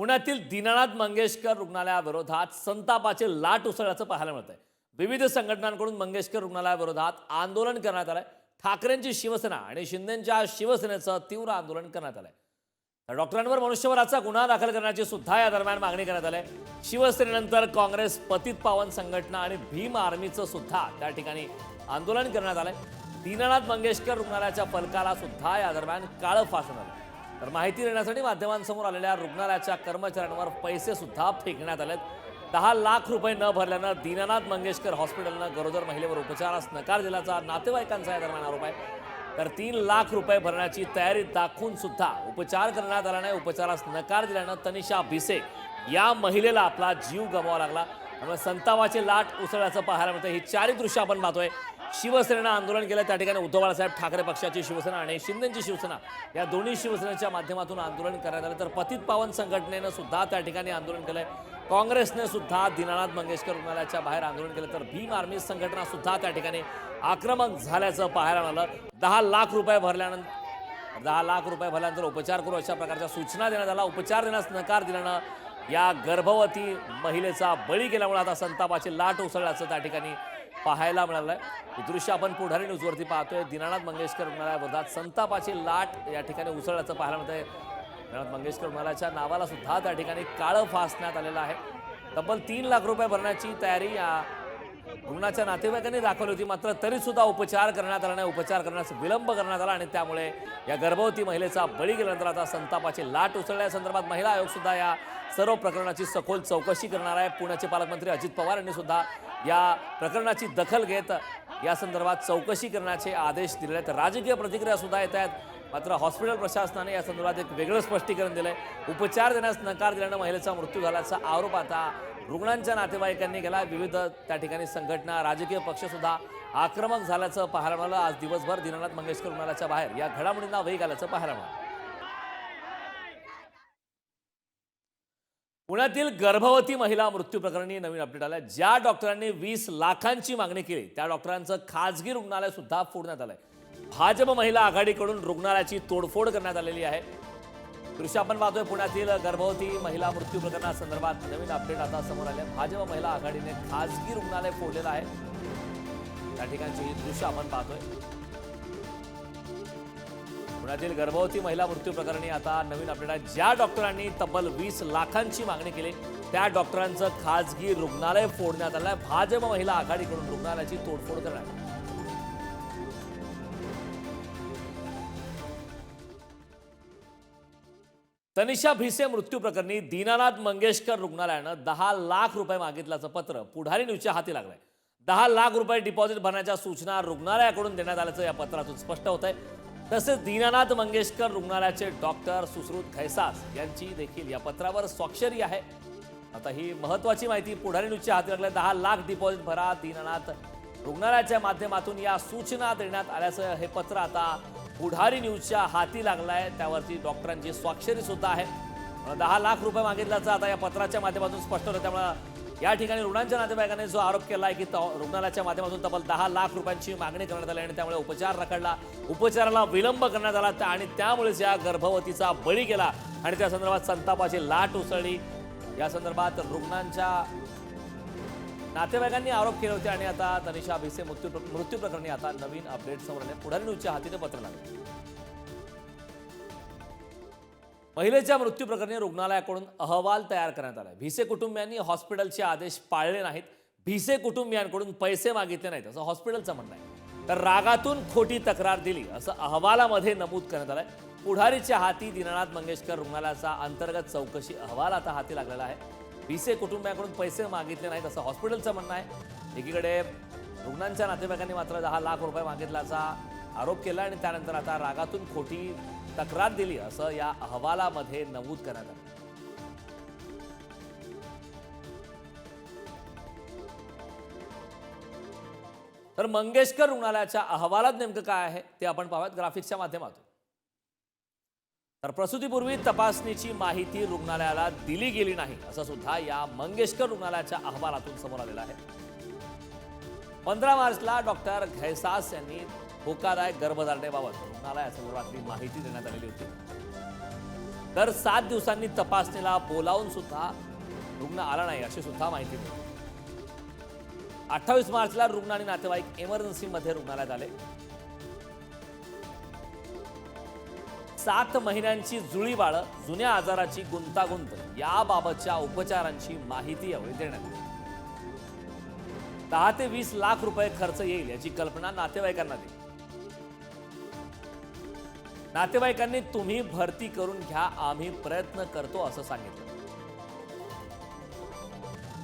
पुण्यातील दीनानाथ मंगेशकर रुग्णालयाविरोधात संतापाचे लाट उसळल्याचं पाहायला मिळत आहे विविध संघटनांकडून मंगेशकर रुग्णालयाविरोधात आंदोलन करण्यात आलंय. ठाकरेंची शिवसेना आणि शिंदेच्या शिवसेनेचं तीव्र आंदोलन करण्यात आलंय. डॉक्टरांवर मनुष्यवराचा गुन्हा दाखल करण्याची सुद्धा या दरम्यान मागणी करण्यात आली आहे. शिवसेनेनंतर काँग्रेस पतित पावन संघटना आणि भीम आर्मीचं सुद्धा त्या ठिकाणी आंदोलन करण्यात आलंय. दीनानाथ मंगेशकर रुग्णालयाच्या फलकाला सुद्धा या दरम्यान काळं फासण्यात आलं तर माहिती देण्यासाठी माध्यमांसमोर आलेल्या रुग्णालयाच्या कर्मचाऱ्यांवर पैसे सुद्धा फेकण्यात आलेत. दहा लाख रुपये न भरल्यानं दीनानाथ मंगेशकर हॉस्पिटलनं गरोदर महिलेवर उपचारास नकार दिल्याचा नातेवाईकांचा या दरम्यान आरोप आहे. तर तीन लाख रुपये भरण्याची तयारी दाखवून सुद्धा उपचार करण्यात आला नाही उपचारास नकार दिल्यानं तनिषा भिसे या महिलेला आपला जीव गमवावा लागला. त्यामुळे संतावाची लाट उसळल्याचं पाहायला मिळतं ही चारी दृश्य आपण पाहतोय. शिवसेनेनं आंदोलन केलं. त्या ठिकाणी उद्धव बाळासाहेब ठाकरे पक्षाची शिवसेना आणि शिंदेची शिवसेना या दोन्ही शिवसेनेच्या माध्यमातून आंदोलन करण्यात आलं. तर पतित पावन संघटनेनं सुद्धा त्या ठिकाणी आंदोलन केलंय. काँग्रेसने सुद्धा दीनानाथ मंगेशकर रुग्णालयाच्या बाहेर आंदोलन केलं. तर भीम आर्मी संघटना सुद्धा त्या ठिकाणी आक्रमक झाल्याचं पाहायला मिळालं दहा लाख रुपये भरल्यानंतर दहा लाख रुपये भरल्यानंतर उपचार करू अशा प्रकारच्या सूचना देण्यात आला उपचार देण्यास नकार दिल्यानं या गर्भवती महिलेचा बळी गेल्यामुळे आता संतापाची लाट उसळल्याचं त्या ठिकाणी पाहायला मिळालं आहे दृश्य आपण पुढारी न्यूजवरती पाहतोय. दीनानाथ मंगेशकर रुग्णालयाविरोधात संतापाची लाट या ठिकाणी उसळल्याचं पाहायला मिळतंय. दीनानाथ मंगेशकर रुग्णालयाच्या नावाला सुद्धा त्या ठिकाणी काळं फासण्यात आलेलं आहे. तब्बल तीन लाख रुपये भरण्याची तयारी या रुग्णाच्या नातेवाईकांनी दाखवली होती. मात्र तरीसुद्धा उपचार करण्यात आला नाही. उपचार करण्यास विलंब करण्यात आला आणि त्यामुळे या गर्भवती महिलेचा बळी गेल्यानंतर आता संतापाची लाट उसळल्यासंदर्भात महिला आयोग सुद्धा या सर्व प्रकरणाची सखोल चौकशी करणार आहे. पुण्याचे पालकमंत्री अजित पवार यांनी सुद्धा या प्रकरणाची दखल घेत या संदर्भात चौकशी करण्याचे आदेश दिले आहेत. राजकीय प्रतिक्रिया सुद्धा येत आहेत. मात्र हॉस्पिटल प्रशासनाने या संदर्भात एक वेगळं स्पष्टीकरण दिलंय. उपचार देण्यास नकार दिल्यानं महिलेचा मृत्यू झाल्याचा आरोप आता रुग्णांच्या नातेवाईकांनी केला. विविध त्या ठिकाणी संघटना राजकीय पक्षसुद्धा आक्रमक झाल्याचं पाहायला मिळालं. आज दिवसभर दीनानाथ मंगेशकर रुग्णालयाच्या बाहेर या घडामोडींना वेग आल्याचं पाहायला मिळालं. पुण्यातील गर्भवती महिला मृत्यू प्रकरणी नवीन अपडेट आलाय. ज्या डॉक्टरांनी वीस लाखांची मागणी केली त्या डॉक्टरांचं खाजगी रुग्णालय सुद्धा फोडण्यात आलंय. भाजप महिला आघाडीकडून रुग्णालयाची तोडफोड करण्यात आलेली आहे. दृश्य आपण पाहतोय पुण्यातील गर्भवती महिला मृत्यू प्रकरणासंदर्भात नवीन अपडेट आता समोर आले. भाजप महिला आघाडीने खाजगी रुग्णालय फोडलेलं आहे. त्या ठिकाणची ही दृश्य आपण पाहतोय. पुण्यातील गर्भवती महिला मृत्यू प्रकरणी आता नवीन अपडेट आहे. ज्या डॉक्टरांनी तब्बल वीस लाखांची मागणी केली त्या डॉक्टरांचं खाजगी रुग्णालय फोडण्यात आलंय. भाजप महिला आघाडीकडून रुग्णालयाची तोडफोड करण्यात तनिषा भिसे मृत्यू प्रकरणी दीनानाथ मंगेशकर रुग्णालयानं दहा लाख रुपये मागितल्याचं पत्र पुढारी न्यूजच्या हाती लागलंय. दहा लाख रुपये डिपॉझिट भरण्याच्या सूचना रुग्णालयाकडून देण्यात आल्याचं या पत्रातून स्पष्ट होत आहे तसेच दीनानाथ मंगेशकर रुग्णालयाचे डॉक्टर सुश्रुत खैसास यांची देखील या पत्रावर स्वाक्षरी आहे. आता ही महत्वाची माहिती पुढारी न्यूजच्या हाती लागल्या. दहा लाख डिपॉझिट भरा दीनानाथ रुग्णालयाच्या माध्यमातून या सूचना देण्यात आल्याचं हे पत्र आता पुढारी न्यूजच्या हाती लागला आहे त्यावरती डॉक्टरांची स्वाक्षरी सुद्धा आहे. दहा लाख रुपये मागितल्याचं आता या पत्राच्या माध्यमातून स्पष्ट होतं. त्यामुळं या ठिकाणी रुग्णांच्या नातेवाईकांनी जो आरोप केला आहे की रुग्णालयाच्या माध्यमातून तब्बल दहा लाख रुपयांची मागणी करण्यात आली आणि त्यामुळे उपचार रखडला. उपचाराला विलंब करण्यात आला त्या- आणि त्यामुळेच या गर्भवतीचा बळी गेला. आणि त्या संदर्भात संतापाची लाट उसळली. या संदर्भात रुग्णांच्या नातेवाईकांनी आरोप केले होते आणि आता तनिषा भिसे मृत्यू मृत्यू प्रकरणी आता नवीन अपडेट समोर आले. पुढारी न्यूजच्या हातीने पत्र लागले. महिलेच्या मृत्यू प्रकरणी रुग्णालयाकडून अहवाल तयार करण्यात आला भिसे कुटुंबियांनी हॉस्पिटलचे आदेश पाळले नाहीत. भिसे कुटुंबियांकडून पैसे मागितले नाहीत असं हॉस्पिटलचं म्हणणं आहे. तर रागातून खोटी तक्रार दिली असं अहवालामध्ये नमूद करण्यात आलंय. पुढारीच्या हाती दीनानाथ मंगेशकर रुग्णालयाचा अंतर्गत चौकशी अहवाल आता हाती लागलेला आहे. भिसे कुटुंबियांकडून पैसे मागितले नाहीत असं हॉस्पिटलचं म्हणणं आहे. एकीकडे रुग्णांच्या नातेवाईकांनी मात्र दहा लाख रुपये मागितल्याचा आरोप केला आणि त्यानंतर आता रागातून खोटी तक्रार दिली असं या अहवालामध्ये नमूद करण्यात आलं. तर मंगेशकर रुग्णालयाच्या अहवालात नेमकं काय आहे ते आपण पाहूयात ग्राफिक्सच्या माध्यमातून. तर प्रसूतीपूर्वी तपासणीची माहिती रुग्णालयाला दिली गेली नाही असं सुद्धा या मंगेशकर रुग्णालयाच्या अहवालातून समोर आलेलं आहे. पंधरा मार्चला डॉक्टर घैसास यांनी धोकादायक गर्भधारणेबाबत रुग्णालयासंदर्भातली माहिती देण्यात आलेली होती. तर सात दिवसांनी तपासणीला बोलावून सुद्धा रुग्ण आला नाही अशी सुद्धा माहिती मिळते अठ्ठावीस मार्चला रुग्ण आणि नातेवाईक इमर्जन्सीमध्ये रुग्णालयात आले. सात महिन्यांची जुळी बाळं जुन्या आजाराची गुंतागुंत याबाबतच्या उपचारांची माहिती यावेळी देण्यात आली दहा ते वीस लाख रुपये खर्च येईल याची कल्पना नातेवाईकांना दिली नातेवाईकांनी तुम्ही भरती करून घ्या आम्ही प्रयत्न करतो असं सांगितलं.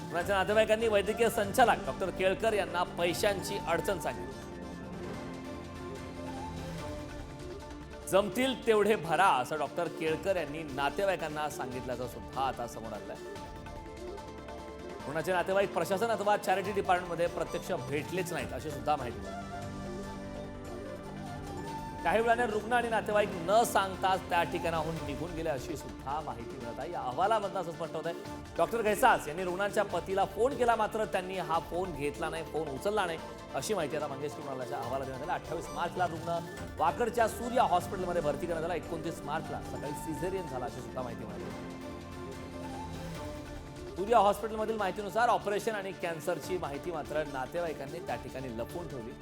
रुग्णाच्या नातेवाईकांनी वैद्यकीय संचालक डॉक्टर केळकर यांना पैशांची अडचण सांगितली. जमतील तेवढे भरा असं डॉक्टर केळकर यांनी नातेवाईकांना सांगितल्याचं सुद्धा आता समोर आहे रुग्णाचे नातेवाईक? प्रशासन अथवा चॅरिटी डिपार्टमेंटमध्ये प्रत्यक्ष भेटलेच नाहीत अशी सुद्धा माहिती काही वेळाने रुग्ण आणि नातेवाईक न सांगताच त्या ठिकाणाहून निघून गेले अशी सुद्धा माहिती मिळत आहे. या अहवालामधनं असं स्पष्ट होत आहे डॉक्टर घैसास यांनी रुग्णांच्या पतीला फोन केला मात्र त्यांनी हा फोन घेतला नाही फोन उचलला नाही अशी माहिती आता मंगेश रुग्णालयाच्या अहवाला देण्यात आला अठ्ठावीस मार्चला रुग्ण वाकडच्या सूर्या हॉस्पिटलमध्ये भरती करण्यात आला. एकोणतीस मार्चला सकाळी सिझेरियन झाला अशी सुद्धा माहिती मिळाली. सूर्या हॉस्पिटलमधील माहितीनुसार ऑपरेशन आणि कॅन्सरची माहिती मात्र नातेवाईकांनी त्या ठिकाणी लपवून ठेवली.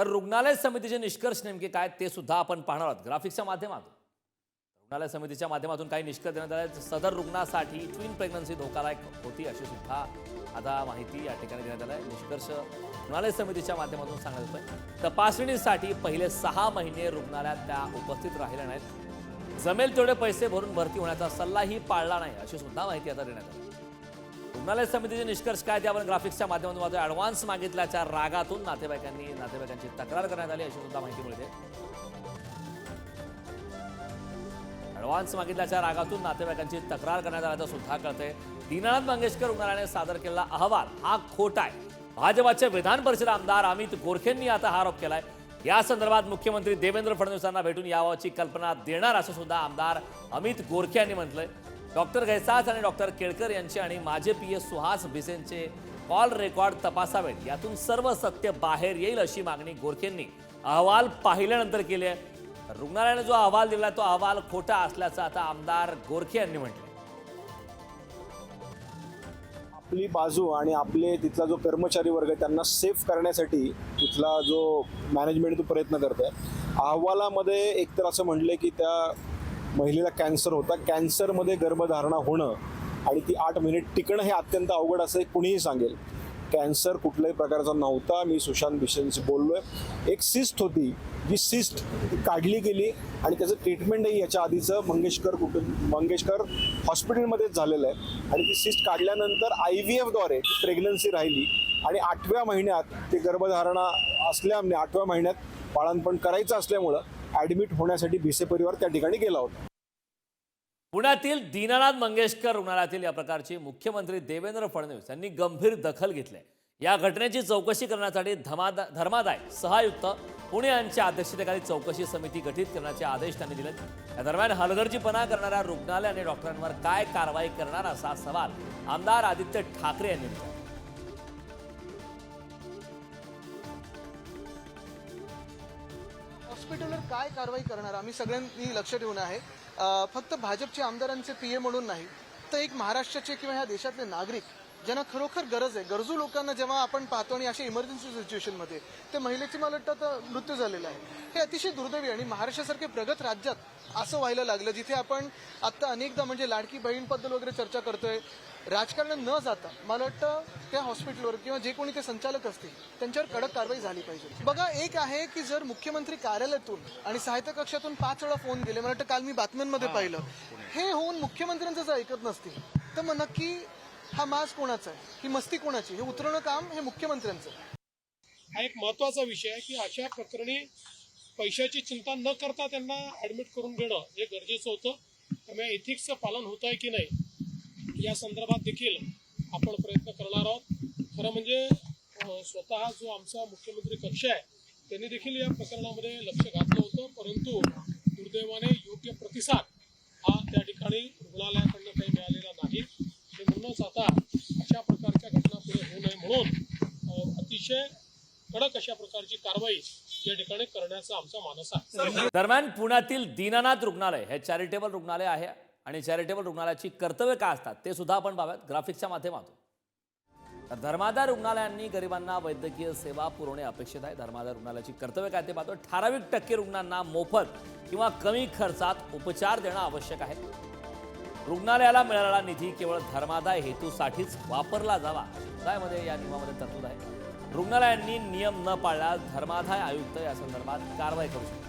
तर रुग्णालय समितीचे निष्कर्ष नेमके काय ते सुद्धा आपण पाहणार आहोत ग्राफिक्सच्या माध्यमातून. रुग्णालय समितीच्या माध्यमातून काही निष्कर्ष देण्यात आले सदर रुग्णासाठी ट्विन प्रेग्नन्सी धोकादायक होती अशी सुद्धा आता माहिती या ठिकाणी देण्यात आली आहे. निष्कर्ष रुग्णालय समितीच्या माध्यमातून सांगत होतोय तपासणीसाठी पहिले सहा महिने रुग्णालयात त्या उपस्थित राहिल्या नाहीत. जमेल तेवढे पैसे भरून भरती होण्याचा सल्लाही पाळला नाही अशी सुद्धा माहिती आता देण्यात आली रुग्णालय समितीचे निष्कर्ष काय ते आपण ग्राफिक्सच्या माध्यमातून वाचतो ॲडव्हान्स मागितल्याच्या रागातून नातेवाईकांनी नातेवाईकांची तक्रार करण्यात आली अशी सुद्धा माहिती मिळते. ॲडव्हान्स मागितल्याच्या रागातून नातेवाईकांची तक्रार करण्यात आल्याचं सुद्धा कळतंय. दीनानाथ मंगेशकर रुग्णालयाने सादर केलेला अहवाल हा खोटा आहे. भाजपाचे विधान परिषद आमदार अमित गोरखेंनी आता हा आरोप केलाय. या संदर्भात मुख्यमंत्री देवेंद्र फडणवीसांना भेटून याबाबतची कल्पना देणार असं सुद्धा आमदार अमित गोरखे यांनी म्हटलंय. डॉक्टर घैसास आणि डॉक्टर केळकर यांचे आणि माझे पी एस सुहास भिसेंचे कॉल रेकॉर्ड तपासावेत. यातून सर्व सत्य बाहेर येईल अशी मागणी गोरखेंनी अहवाल पाहिल्यानंतर केली आहे. रुग्णालयाने जो अहवाल दिला तो अहवाल खोटा असल्याचं आता आमदार गोरखे यांनी म्हटलं आपली बाजू आणि आपले तिथला जो कर्मचारी वर्ग आहे, त्यांना सेफ करण्यासाठी तिथला जो मॅनेजमेंट तो प्रयत्न करत आहे अहवालामध्ये एकतर असं म्हटलं की त्या महिलेला कॅन्सर होता. कॅन्सरमध्ये गर्भधारणा होणं आणि ती आठ मिनिट टिकणं हे अत्यंत अवघड असं कुणीही सांगेल. कॅन्सर कुठल्याही प्रकारचा नव्हता. मी सुशांत बिशेंशी बोललो आहे एक सिस्ट होती. जी सिस्ट काढली गेली आणि त्याचं ट्रीटमेंटही याच्या आधीचं मंगेशकर कुटुंब मंगेशकर हॉस्पिटलमध्येच झालेलं आहे. आणि ती सिस्ट काढल्यानंतर आय व्ही एफद्वारे प्रेग्नन्सी राहिली आणि आठव्या महिन्यात ते गर्भधारणा असल्यामुळे आठव्या महिन्यात बाळणपण करायचं असल्यामुळं ॲडमिट होण्यासाठी भिसे परिवार त्या ठिकाणी गेला होता. पुण्यातील दीनानाथ मंगेशकर रुग्णालयातील या प्रकारची मुख्यमंत्री देवेंद्र फडणवीस यांनी गंभीर दखल घेतली. या घटनेची चौकशी करण्यासाठी धमादा धर्मादाय सहायुक्त पुणे यांच्या अध्यक्षतेखाली चौकशी समिती गठीत करण्याचे आदेश त्यांनी दिले या दरम्यान हलगर्जीपणा करणाऱ्या रुग्णालय आणि डॉक्टरांवर काय कारवाई करणार असा सवाल आमदार आदित्य ठाकरे यांनी विचारला हॉस्पिटलवर काय कारवाई करणार आम्ही सगळ्यांनी लक्ष ठेवून आहे. फक्त भाजपचे आमदारांचे पीए म्हणून नाही तर एक महाराष्ट्राचे किंवा ह्या देशातले नागरिक ज्यांना खरोखर गरज आहे. गरजू लोकांना जेव्हा आपण पाहतो आणि अशा इमर्जन्सी सिच्युएशनमध्ये ते महिलेची मला वाटतं तर मृत्यू झालेला आहे. हे अतिशय दुर्दैवी आणि महाराष्ट्रासारखे प्रगत राज्यात असं व्हायला लागलं जिथे आपण आता अनेकदा म्हणजे लाडकी बहीणबद्दल वगैरे चर्चा करतोय. राजकारण न जाता मला वाटतं त्या हॉस्पिटलवर किंवा जे कोणी ते संचालक असतील त्यांच्यावर कडक कारवाई झाली पाहिजे. बघा एक आहे की जर मुख्यमंत्री कार्यालयातून आणि साहित्य कक्षातून पाच वेळा फोन गेले मला वाटतं काल मी बातम्यांमध्ये पाहिलं. हे होऊन मुख्यमंत्र्यांचं जर ऐकत नसतील तर मग नक्की हा माज कोणाचा आहे? ही मस्ती कोणाची? हे उतरवणं काम हे मुख्यमंत्र्यांचं हा एक महत्त्वाचा विषय आहे की अशा प्रकरणी पैशाची चिंता न करता त्यांना ऍडमिट करून घेणं हे गरजेचं होतं. त्यामुळे एथिक्सचं पालन होत आहे की नाही या संदर्भात देखील आपण प्रयत्न करणार आहोत. खरं म्हणजे स्वतः जो आमचा मुख्यमंत्री कक्ष आहे त्यांनी देखील या प्रकरणामध्ये लक्ष घातलं होतं. परंतु दुर्दैवाने योग्य प्रतिसाद हा त्या ठिकाणी रुग्णालयाकडनं काही मिळालेला नाही. आणि म्हणूनच आता अशा प्रकारच्या घटना पुढे होऊ नये म्हणून अतिशय कडक अशा प्रकारची कारवाई या ठिकाणी करण्याचा आमचा मानस आहे. दरम्यान पुण्यातील दीनानाथ रुग्णालय हे चॅरिटेबल रुग्णालय आहे आणि चॅरिटेबल रुग्णालयाची कर्तव्य काय असतात ते सुद्धा आपण पाहूयात ग्राफिक्सच्या माध्यमातून. धर्मादाय रुग्णालयांनी गरिबांना वैद्यकीय सेवा पुरवणे अपेक्षित आहे. धर्मादाय रुग्णालयाची कर्तव्य काय ते पाहतो. ठराविक टक्के रुग्णांना मोफत किंवा कमी खर्चात उपचार देणं आवश्यक आहे. रुग्णालयाला मिळालेला निधी केवळ धर्मादाय हेतूसाठीच वापरला जावा. मध्ये या नियमामध्ये तरतूद आहे. रुग्णालयांनी नियम न पाळल्यास धर्मादाय आयुक्त या संदर्भात कारवाई करू शकतात.